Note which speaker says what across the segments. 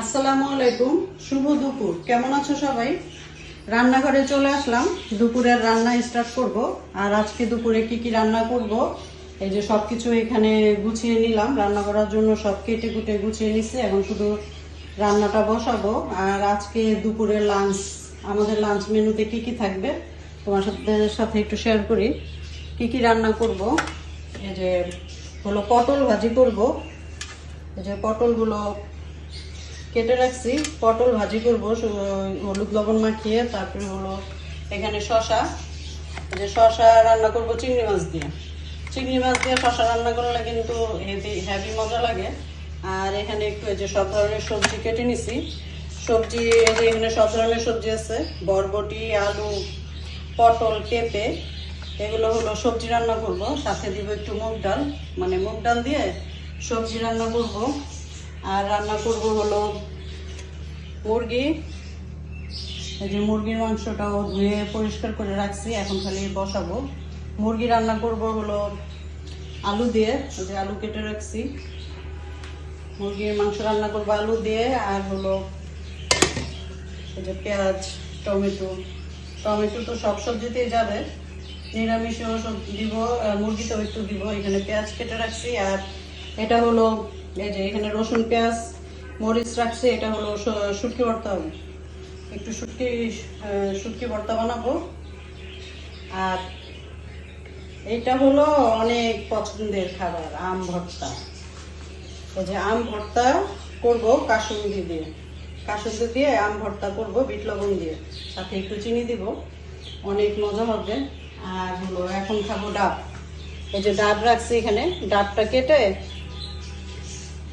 Speaker 1: আসসালামু আলাইকুম, শুভ দুপুর। কেমন আছো সবাই? রান্নাঘরে চলে আসলাম। দুপুরের রান্না স্টার্ট করব। আর আজকে দুপুরে কি কি রান্না করব? এই যে সব কিছু এখানে গুছিয়ে নিলাম। রান্না করার জন্য সব কেটে কুটে গুছিয়ে নিছি। এখন শুধু রান্নাটা বসাবো। আর আজকে দুপুরের লাঞ্চ আমাদের লাঞ্চ মেনুতে কি কি থাকবে? তোমার সাথে সাথে একটু শেয়ার করি। কি কি রান্না করব? এই যে হলো পটল ভাজি করব। এই যে পটলগুলো কেটে রাখছি। পটল ভাজি করব হলুদ লবণ মাখিয়ে, তারপরে হলো এখানে শশা যে শশা রান্না করব চিংড়ি মাছ দিয়ে। চিংড়ি মাছ দিয়ে শশা রান্না করলে কিন্তু হেভি হেভি মজা লাগে। আর এখানে একটু যে সব ধরনের সবজি কেটে নিছি। সবজি যে এখানে সব ধরনের সবজি আছে। বরবটি, আলু, পটল, পেঁপে, এগুলো হলো সবজি রান্না করব। সাথে দিব একটু মুগ ডাল। মানে মুগ ডাল দিয়ে সবজি রান্না করব। আর রান্না করব হলো মুরগি। এই যে মুরগির মাংসটাও ধুয়ে পরিষ্কার করে রাখছি, এখন খালি বসাবো। মুরগি রান্না করব হলো আলু দিয়ে যে আলু কেটে রাখছি। মুরগির মাংস রান্না করব আলু দিয়ে, আর হলো এই যে পেঁয়াজ, টমেটো। টমেটো তো সব সবজিতেই যাবে। নিরামিষেও সব দিব মুরগিতেও একটু দিব। এখানে পেঁয়াজ কেটে রাখছি, আর এটা হলো এই যে এখানে রসুন, পেঁয়াজ, মরিচ রাখছি, এটা হলো শুটকি ভর্তা হবে। একটু শুটকি শুটকি ভর্তা বানাবো। আর এটা হলো অনেক পছন্দের খাবার, আম ভর্তা। এই যে আম ভর্তা করব কাসুন্দি দিয়ে। কাসুন্দি দিয়ে আম ভর্তা করব বিট লবণ দিয়ে। সাথে একটু চিনি দিব, অনেক মজা হবে। আর হলো এখন খাব ডাব। এই যে ডাব রাখছি এখানে, ডাবটা কেটে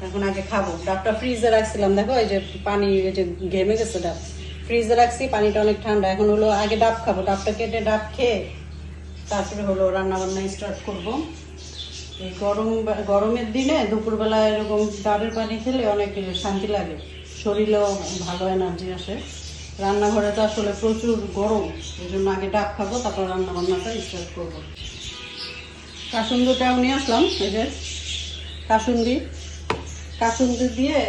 Speaker 1: এখন আগে খাব। ডাবটা ফ্রিজে রাখছিলাম, দেখো, এই যে পানি, এই যে ঘেমে গেছে ডাব। ফ্রিজে রাখছি, পানিটা অনেক ঠান্ডা। এখন হলো আগে ডাব খাব। ডাবটা কেটে ডাব খেয়ে তারপরে হলো রান্না বান্না স্টার্ট করব। এই গরম, গরমের দিনে দুপুরবেলা এরকম ডাবের পানি খেলে অনেক শান্তি লাগে। শরীরেও ভালো এনার্জি আসে। রান্নাঘরে তো আসলে প্রচুর গরম। এই জন্য আগে ডাব খাব, তারপর রান্না বান্নাটা স্টার্ট করব কাসুন্দিটাও নিয়ে আসলাম, এই যে কাসুন্দি। কাসুন্দি দিয়ে,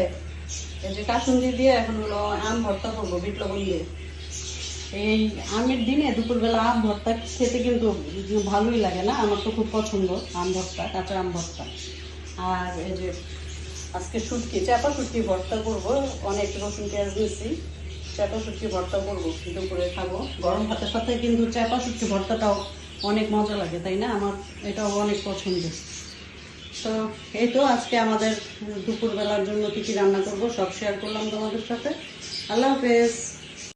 Speaker 1: এই যে কাসুন্দি দিয়ে এখন হলো আম ভর্তা করব, বিট লবণ দিয়ে। এই আমের দিনে দুপুরবেলা আম ভর্তা খেতে কিন্তু ভালোই লাগে না, আমার তো খুব পছন্দ আম ভর্তা, কাঁচা আম ভর্তা। আর এই যে আজকে শুটকি, চাপা শুটকি ভর্তা করব, অনেক রসুন, পেঁয়াজ দিয়েছি, চাপা শুটকি ভর্তা করব, দুপুরে খাব। গরম ভাতের সাথে কিন্তু চাপা শুটকি ভর্তাটাও অনেক মজা লাগে, তাই না? আমার এটাও অনেক পছন্দ তো এই তো আজকে আমাদের দুপুরবেলার জন্য কী কী রান্না করব সব শেয়ার করলাম তোমাদের সাথে। আল্লাহ হাফেজ।